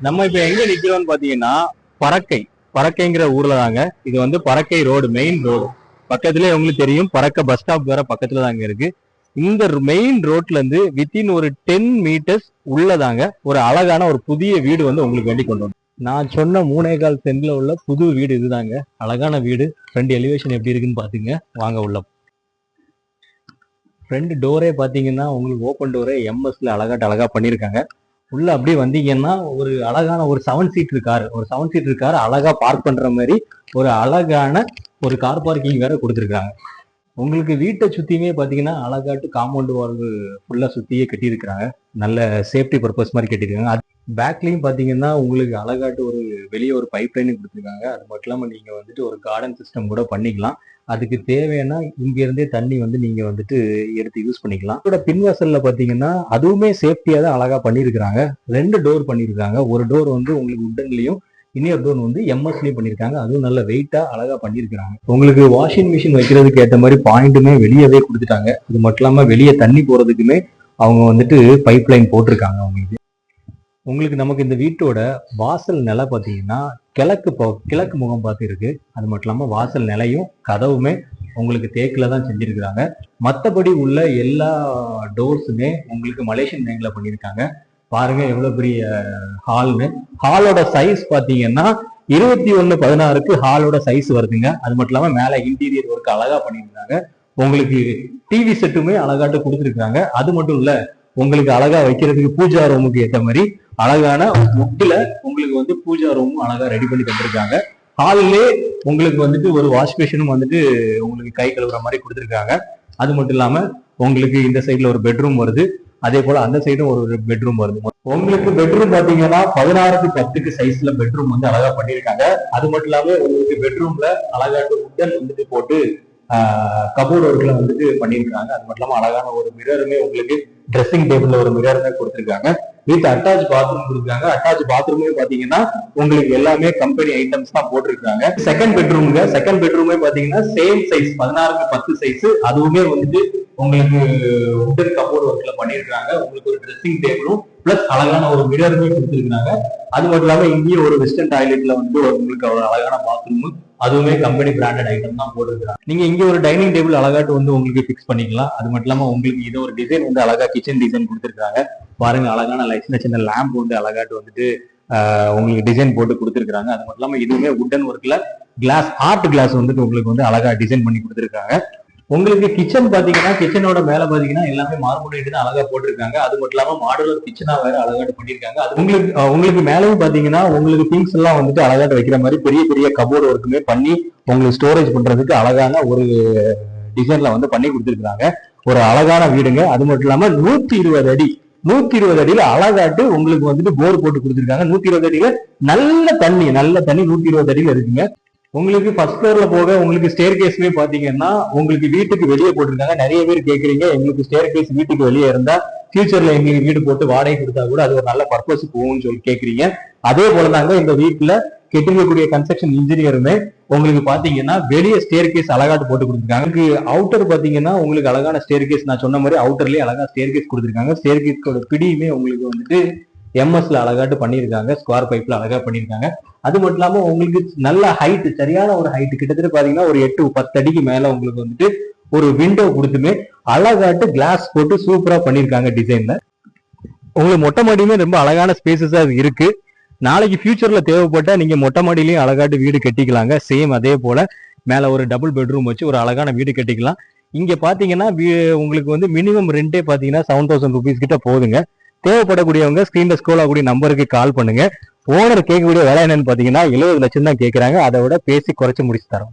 நம்ம இப்ப எங்க நிக்கிறோம்னு பாத்தீங்கன்னா பறக்கை. பறக்கைங்கிற ஊர்ல தாங்க. இது வந்து பறக்கை ரோடு மெயின் ரோடு பக்கத்துலயே உங்களுக்கு தெரியும் பறக்க பஸ் ஸ்டாப் வேற பக்கத்துல தாங்க இருக்கு. இந்த மெயின் ரோட்ல இருந்து வித்தின் ஒரு டென் மீட்டர்ஸ் உள்ளதாங்க ஒரு அழகான ஒரு புதிய வீடு வந்து உங்களுக்கு வேண்டி கொண்டு வந்தோம் நான் சொன்ன மூணே கால் சென்ட்ல உள்ள புது வீடு இதுதாங்க. அழகான வீடு. ஃப்ரண்ட் எலிவேஷன் எப்படி இருக்குன்னு பாத்துங்க. வாங்க உள்ள. ஃப்ரண்ட் டோரே பாத்தீங்கன்னா உங்களுக்கு ஓப்பன் டோரே எம்எஸ்ல அழகாட்டு அழகா பண்ணியிருக்காங்க. உள்ள அப்படியே வந்தீங்கன்னா ஒரு அழகான ஒரு செவன் சீட் கார் ஒரு செவன் சீட் கார் அழகா பார்க் பண்ற மாதிரி ஒரு அழகான ஒரு கார் பார்க்கிங் வேற கொடுத்துருக்காங்க. உங்களுக்கு வீட்டை சுத்தியுமே பாத்தீங்கன்னா அழகாட்டு காம்பவுண்ட் வால் ஃபுல்லா சுத்தியே கட்டியிருக்கிறாங்க. நல்ல சேஃப்டி பர்பஸ் மாதிரி கட்டியிருக்காங்க. பேக்லேயும் பார்த்தீங்கன்னா உங்களுக்கு அழகாட்டு ஒரு வெளியே ஒரு பைப் லைன் கொடுத்துருக்காங்க. அது மட்டும் இல்லாமல் நீங்கள் வந்துட்டு ஒரு கார்டன் சிஸ்டம் கூட பண்ணிக்கலாம். அதுக்கு தேவைன்னா இங்கேருந்தே தண்ணி வந்து நீங்கள் வந்துட்டு எடுத்து யூஸ் பண்ணிக்கலாம். இதோட பின்வாசலில் பார்த்தீங்கன்னா அதுவுமே சேஃப்டியாக தான் அழகாக பண்ணியிருக்கிறாங்க ரெண்டு டோர் பண்ணியிருக்காங்க ஒரு டோர் வந்து உங்களுக்கு உட்டன்லயும் இன்னொரு டோர் வந்து எம்எஸ்லேயும் பண்ணியிருக்காங்க அதுவும் நல்ல வெயிட்டாக அழகாக பண்ணியிருக்கிறாங்க உங்களுக்கு வாஷிங் மிஷின் வைக்கிறதுக்கு ஏற்ற மாதிரி பாயிண்ட்டுமே வெளியவே கொடுத்துட்டாங்க. அது மட்டும் இல்லாமல் வெளியே தண்ணி போகிறதுக்குமே அவங்க வந்துட்டு பைப் லைன் போட்டிருக்காங்க அவங்களுக்கு. உங்களுக்கு நமக்கு இந்த வீட்டோட வாசல் நிலை பார்த்தீங்கன்னா கிழக்கு போ- கிழக்கு முகம் பார்த்து இருக்கு அது மட்டும் இல்லாமல் வாசல் நிலையும் கதவுமே உங்களுக்கு தேக்கில் தான் செஞ்சுருக்கிறாங்க. மற்றபடி உள்ள எல்லா டோர்ஸுமே உங்களுக்கு மலேசியன் பேங்கில் பண்ணியிருக்காங்க. பாருங்க எவ்வளோ பெரிய ஹால்னு ஹாலோட சைஸ் பார்த்தீங்கன்னா இருபத்தி ஒன்று பதினாறுக்கு ஹாலோட சைஸ் வருதுங்க. அது மட்டும் இல்லாமல் மேலே இன்டீரியர் ஒர்க் அழகாக பண்ணியிருக்காங்க. உங்களுக்கு டிவி செட்டுமே அழகாட்டு கொடுத்துருக்காங்க. அது மட்டும் இல்லை உங்களுக்கு அழகா வைக்கிறதுக்கு பூஜா ரூமுக்கு ஏற்ற மாதிரி அழகான முட்டில உங்களுக்கு வந்து பூஜா ரூமும் அழகா ரெடி பண்ணி தந்திருக்காங்க. ஹாலிலே உங்களுக்கு வந்துட்டு ஒரு வாஷ் பேஷனும் வந்துட்டு உங்களுக்கு கை கழுவுற மாதிரி கொடுத்துருக்காங்க. அது மட்டும் இல்லாம உங்களுக்கு இந்த சைட்ல ஒரு பெட்ரூம் வருது. அதே போல அந்த சைடும் ஒரு பெட்ரூம் வருது. உங்களுக்கு பெட்ரூம் பாத்தீங்கன்னா பதினாறுக்கு பத்துக்கு சைஸ்ல பெட்ரூம் வந்து அழகா பண்ணிருக்காங்க அது மட்டும் இல்லாம உங்களுக்கு பெட்ரூம்ல அழகாட்டு உட்டன் வந்துட்டு போட்டு கபோர்ட் ஒர்க்ல வந்துட்டு பண்ணிருக்காங்க அது மட்டும் இல்லாம அழகான ஒரு மிரருமே உங்களுக்கு ட்ரெஸ்ஸிங் டேபிள்ல ஒரு மிரருமே கொடுத்துருக்காங்க. வித் அட்டாச் பாத்ரூம் கொடுக்குறாங்க. அட்டாச் பாத்ரூமே பாத்தீங்கன்னா உங்களுக்கு எல்லாமே கம்பெனி ஐட்டம்ஸ் தான் போட்டிருக்காங்க. செகண்ட் பெட்ரூம்ங்க செகண்ட் பெட்ரூமே பாத்தீங்கன்னா சேம் சைஸ் பதினாறுக்கு பத்து சைஸ் அதுவுமே வந்துட்டு உங்களுக்கு உடன் கபோர்ட் ஒர்க்ல பண்ணியிருக்காங்க உங்களுக்கு ஒரு ட்ரெஸ்ஸிங் டேபிளும் பிளஸ் அழகான ஒரு மிரருமே கொடுத்துருக்காங்க அது மட்டும் இல்லாம இங்கேயே ஒரு வெஸ்டர்ன் டாய்லெட்ல வந்து ஒரு உங்களுக்கு ஒரு அழகான பாத்ரூம் அதுவுமே கம்பெனி பிராண்டட் ஐட்டம் தான் போட்டுருக்காங்க நீங்க இங்க ஒரு டைனிங் டேபிள் அழகாட்டு வந்து உங்களுக்கு ஃபிக்ஸ் பண்ணிக்கலாம். அது மட்டும் இல்லாம உங்களுக்கு இது ஒரு டிசைன் வந்து அழகா கிச்சன் டிசைன் கொடுத்துருக்காங்க பாருங்க அழகான like சின்ன சின்ன லேம்ப் வந்து அழகாட்டு வந்துட்டு உங்களுக்கு டிசைன் போட்டு கொடுத்துருக்காங்க அது மட்டும் இல்லாம இதுவுமே உட்டன் ஒர்க்ல கிளாஸ் ஆர்ட் கிளாஸ் வந்துட்டு உங்களுக்கு வந்து அழகா டிசைன் பண்ணி கொடுத்துருக்காங்க உங்களுக்கு கிச்சன் பாத்தீங்கன்னா கிச்சனோட மேல பாத்தீங்கன்னா எல்லாமே மார்புடைட்டு தான் அழகா போட்டிருக்காங்க. அது மட்டும் இல்லாம மாடுலர் கிச்சனா வேற அழகாட்டு பண்ணிருக்காங்க அது உங்களுக்கு உங்களுக்கு மேலவும் பாத்தீங்கன்னா உங்களுக்கு திங்ஸ் எல்லாம் வந்துட்டு அழகாட்டு வைக்கிற மாதிரி பெரிய பெரிய கபோர்டு ஒர்க்குமே பண்ணி உங்களுக்கு ஸ்டோரேஜ் பண்றதுக்கு அழகான ஒரு டிசைன்ல வந்து பண்ணி கொடுத்துருக்காங்க ஒரு அழகான வீடுங்க. அது மட்டும் இல்லாம நூத்தி இருபது அடி நூத்தி இருபது அடியில அழகாட்டு உங்களுக்கு வந்துட்டு போர் போட்டு கொடுத்துருக்காங்க. நூத்தி இருபது அடியில நல்ல தண்ணி நல்ல தண்ணி நூத்தி இருபது அடியில இருக்குங்க. உங்களுக்கு ஃபர்ஸ்ட் ஃப்ளோர்ல போக உங்களுக்கு ஸ்டேர் கேஸ்மே பாத்தீங்கன்னா உங்களுக்கு வீட்டுக்கு வெளியே போட்டிருக்காங்க. நிறைய பேர் கேட்குறீங்க எங்களுக்கு ஸ்டேர் கேஸ் வீட்டுக்கு வெளியே இருந்தா ஃபியூச்சர்ல எங்களுக்கு வீடு போட்டு வாடகை கொடுத்தா கூட அது ஒரு நல்ல பர்பஸ் போகும்னு சொல்லி கேட்குறீங்க அதே போல தாங்க இந்த வீட்டுல கெட்டிருக்கக்கூடிய கன்ஸ்ட்ரக்ஷன் இன்ஜினியருமே உங்களுக்கு பாத்தீங்கன்னா வெளியே ஸ்டேர் கேஸ் அழகாட்டு போட்டு கொடுத்துருக்காங்க. அவுட்டர் பாத்தீங்கன்னா உங்களுக்கு அழகான ஸ்டேர் கேஸ் நான் சொன்ன மாதிரி அவுட்டர்லயே அழகா ஸ்டேர் கேஸ் கொடுத்துருக்காங்க. ஸ்டேர் கேஸ்கோட பிடியுமே உங்களுக்கு வந்துட்டு எம்எஸ்ல அழகாட்டு பண்ணியிருக்காங்க ஸ்கொயர் பைப்ல அழகா பண்ணியிருக்காங்க. அது மட்டும் இல்லாம உங்களுக்கு நல்ல ஹைட் சரியான ஒரு ஹைட் கிட்டத்தட்ட பாத்தீங்கன்னா ஒரு எட்டு பத்து அடிக்கு மேல உங்களுக்கு வந்துட்டு ஒரு விண்டோ கொடுத்துமே அழகாட்டு கிளாஸ் போட்டு சூப்பரா பண்ணியிருக்காங்க டிசைன்ல உங்களுக்கு மொட்டை மாடியுமே ரொம்ப அழகான ஸ்பேசஸா இருக்கு. நாளைக்கு ஃபியூச்சர்ல தேவைப்பட்டா நீங்க மொட்டை மாடியிலயும் அழகாட்டு வீடு கட்டிக்கலாங்க. சேம் அதே போல மேல ஒரு டபுள் பெட்ரூம் வச்சு ஒரு அழகான வீடு கட்டிக்கலாம். இங்க பாத்தீங்கன்னா வீ- உங்களுக்கு வந்து மினிமம் ரெண்டே பாத்தீங்கன்னா செவன் தௌசண்ட் ருபீஸ் கிட்ட போதுங்க. தேவைப்படக்கூடியவங்க ஸ்கிரீன்ல ஸ்க்ரோல் ஆகக்கூடிய நம்பருக்கு கால் பண்ணுங்க. ஓனர் கேட்கக்கூடிய விலை என்னன்னு பாத்தீங்கன்னா எழுபது லட்சம் தான் கேட்குறாங்க. அதை விட பேசி குறைச்சு முடிச்சு தரோம்.